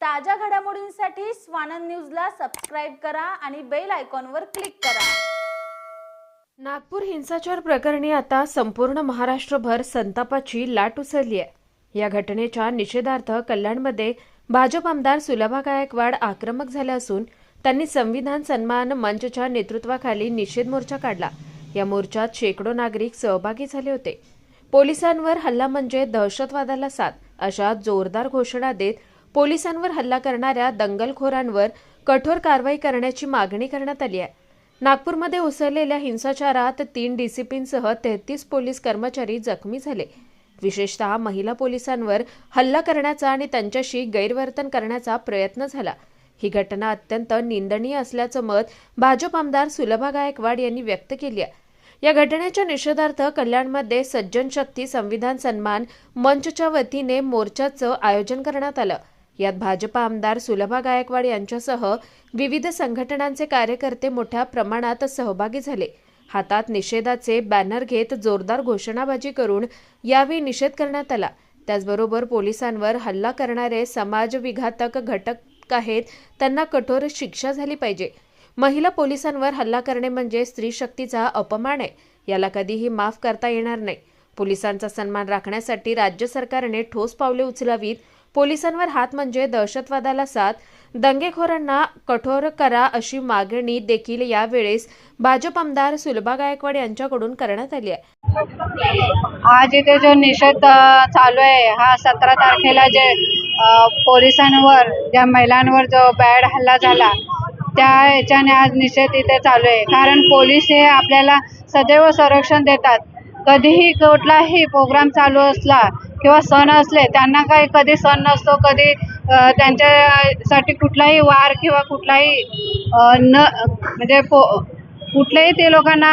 ताज्या घडामोडींसाठी स्वानंद न्यूजला सबस्क्राईब करा आणि बेल आयकॉनवर क्लिक करा. नागपूर हिंसाचार प्रकरणी आता संपूर्ण महाराष्ट्रभर संतापाची लाट उसळली आहे या घटनेच्या निषेधार्थ कल्याणमध्ये भाजप आमदार सुलभा गायकवाड आक्रमक झाले असून त्यांनी संविधान सन्मान मंचच्या नेतृत्वाखाली निषेध मोर्चा काढला. या मोर्चात शेकडो नागरिक सहभागी झाले होते. पोलिसांवर हल्ला म्हणजे दहशतवादाला साथ अशा जोरदार घोषणा देत पोलिसांवर हल्ला करणाऱ्या दंगलखोरांवर कठोर कारवाई करण्याची मागणी करण्यात आली आहे. नागपूरमध्ये उसळलेल्या हिंसाचारात तीन डीसीपींसह तेहतीस पोलीस कर्मचारी जखमी झाले. विशेषतः महिला पोलिसांवर हल्ला करण्याचा आणि त्यांच्याशी गैरवर्तन करण्याचा प्रयत्न झाला. ही घटना अत्यंत निंदनीय असल्याचं मत भाजप आमदार सुलभा गायकवाड यांनी व्यक्त केली आहे. या घटनेच्या निषेधार्थ कल्याणमध्ये सज्जन शक्ती संविधान सन्मान मंचच्या वतीने मोर्चाचं आयोजन करण्यात आलं. यात भाजपा आमदार सुलभा गायकवाड यांच्यासह विविध संघटनांचे कार्यकर्ते मोठ्या प्रमाणात सहभागी झाले. हातात निषेधाचे बॅनर घेत जोरदार घोषणाबाजी करून यावेळी निषेध करण्यात आला. त्याचबरोबर पोलिसांवर हल्ला करणारे समाजविघातक घटक आहेत त्यांना कठोर शिक्षा झाली पाहिजे. महिला पोलिसांवर हल्ला करणे म्हणजे स्त्री शक्तीचा अपमान आहे. याला कधीही माफ करता येणार नाही. पोलिसांचा सन्मान राखण्यासाठी राज्य सरकारने ठोस पावले उचलावीत पोलिसांवर हात म्हणजे दहशतवादाला साथ. दंगेखोरांना कठोर करा अशी मागणी देखील यावेळेस भाजप आमदार सुलभा गायकवाड यांच्याकडून करण्यात आली आहे. आज इथे जो निषेध चालू आहे हा सतरा तारखेला जे पोलिसांवर ज्या महिलांवर जो बॅड हल्ला झाला त्या याच्याने आज निषेध इथे चालू आहे. कारण पोलीस हे आपल्याला सदैव संरक्षण देतात. कधीही कुठलाही प्रोग्राम चालू असला किंवा सण असले त्यांना काही कधी सण नसतो कधी त्यांच्यासाठी कुठलाही वार किंवा कुठलाही न म्हणजे पो कुठलेही ते लोकांना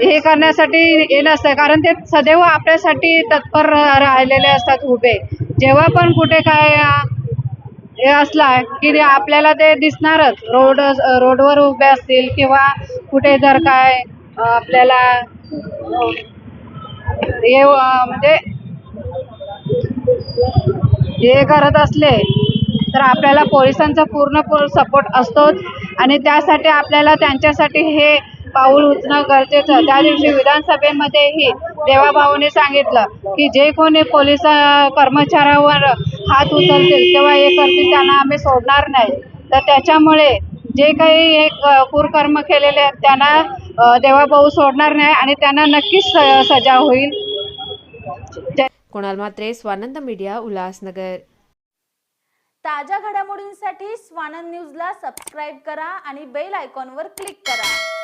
हे करण्यासाठी हे नसतं. कारण ते सदैव आपल्यासाठी तत्पर राहिलेले असतात उभे. जेव्हा पण कुठे काय हे असला की आपल्याला ते दिसणारच. रोड रोडवर उभे असतील किंवा कुठे जर काय आपल्याला हे म्हणजे हे करत असले तर आपल्याला पोलिसांचा पूर्ण सपोर्ट असतोच. आणि त्यासाठी आपल्याला त्यांच्यासाठी हे पाऊल उचलणं गरजेचं त्या दिवशी विधानसभेमध्येही देवाभाऊने सांगितलं की जे कोणी पोलीस कर्मचाऱ्यावर हात उचलतील किंवा हे करतील त्यांना आम्ही सोडणार नाही. तर त्याच्यामुळे जे काही हे कुरकर्म केलेले आहेत त्यांना देवाभाऊ सोडणार नाही आणि त्यांना नक्कीच सजा होईल. कुणाल मात्रे स्वानंद मीडिया उल्हासनगर. ताज्या घडामोडींसाठी स्वानंद न्यूजला सबस्क्राईब करा आणि बेल आयकॉनवर क्लिक करा.